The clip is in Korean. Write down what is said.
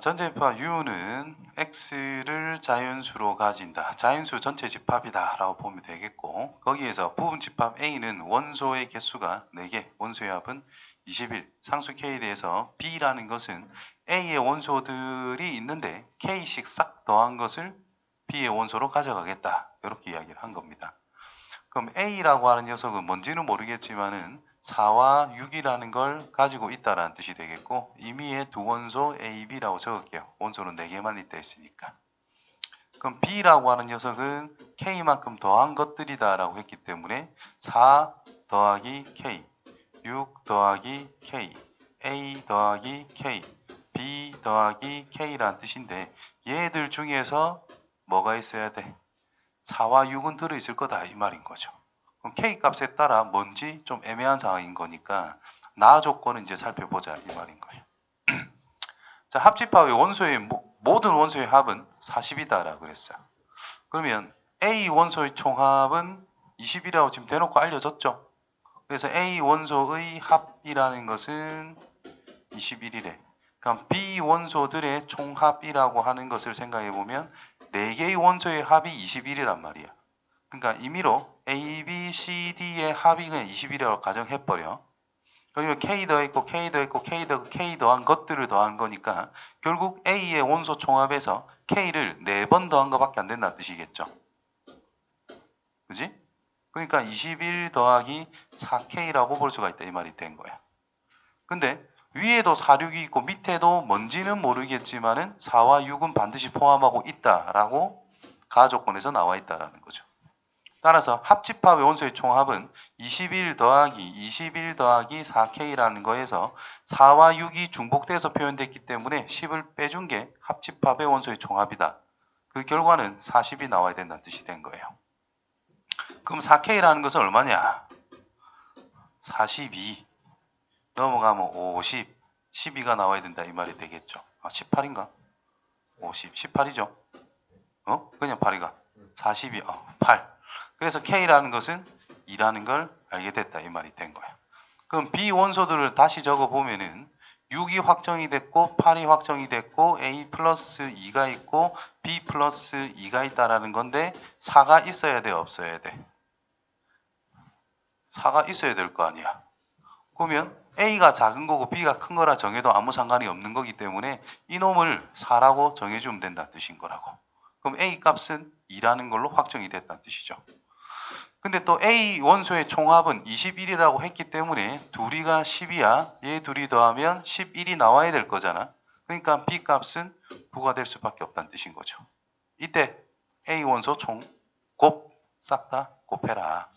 전제집합 U는 X를 자연수로 가진다. 자연수 전체 집합이다 라고 보면 되겠고 거기에서 부분 집합 A는 원소의 개수가 4개, 원소의 합은 21. 상수 K에 대해서 B라는 것은 A의 원소들이 있는데 K씩 싹 더한 것을 B의 원소로 가져가겠다. 이렇게 이야기를 한 겁니다. 그럼 A라고 하는 녀석은 뭔지는 모르겠지만은 4와 6이라는 걸 가지고 있다라는 뜻이 되겠고 임의의 두 원소 A, B라고 적을게요. 원소는 4개만 있다 했으니까. 그럼 B라고 하는 녀석은 K만큼 더한 것들이다 라고 했기 때문에 4 더하기 K, 6 더하기 K, A 더하기 K, B 더하기 K라는 뜻인데 얘들 중에서 뭐가 있어야 돼? 4와 6은 들어있을 거다 이 말인 거죠. 그럼 K 값에 따라 뭔지 좀 애매한 상황인 거니까 나 조건은 이제 살펴보자 이 말인 거예요. 자 합집합의 원소의 모- 모든 원소의 합은 40이다라고 그랬어요. 그러면 A 원소의 총합은 20이라고 지금 대놓고 알려졌죠. 그래서 A 원소의 합이라는 것은 21이래. B 원소들의 총합이라고 하는 것을 생각해 보면 4개의 원소의 합이 21이란 말이야. 그러니까 임의로 A, B, C, D의 합이 그냥 20이라고 가정해버려. 그리고 K 더했고 K 더했고 K 더 K 더한 것들을 더한 거니까 결국 A의 원소 총합에서 K를 4번 더한 것밖에 안 된다는 뜻이겠죠. 그지? 그러니까 21 더하기 4K라고 볼 수가 있다 이 말이 된 거야. 근데 위에도 4, 6이 있고 밑에도 뭔지는 모르겠지만은 4와 6은 반드시 포함하고 있다라고 가조건에서 나와 있다라는 거죠. 따라서 합집합의 원소의 총합은 21 더하기 21 더하기 4K라는 거에서 4와 6이 중복돼서 표현됐기 때문에 10을 빼준 게 합집합의 원소의 총합이다. 그 결과는 40이 나와야 된다는 뜻이 된 거예요. 그럼 4K라는 것은 얼마냐? 42 넘어가면 50, 12가 나와야 된다 이 말이 되겠죠. 아 18인가? 50, 18이죠. 어? 그냥 8이가 42, 어, 8. 그래서 K라는 것은 2라는 걸 알게 됐다 이 말이 된 거야. 그럼 B 원소들을 다시 적어 보면은 6이 확정이 됐고 8이 확정이 됐고 A 플러스 2가 있고 B 플러스 2가 있다라는 건데 4가 있어야 돼 없어야 돼? 4가 있어야 될 거 아니야. 그러면 A가 작은 거고 B가 큰 거라 정해도 아무 상관이 없는 거기 때문에 이놈을 4라고 정해주면 된다는 뜻인 거라고. 그럼 A 값은 2라는 걸로 확정이 됐다는 뜻이죠. 근데 또 A 원소의 총합은 21이라고 했기 때문에 둘이가 10이야. 얘 둘이 더하면 11이 나와야 될 거잖아. 그러니까 B 값은 9가 될 수밖에 없다는 뜻인 거죠. 이때 A 원소 총 곱 싹 다 곱해라.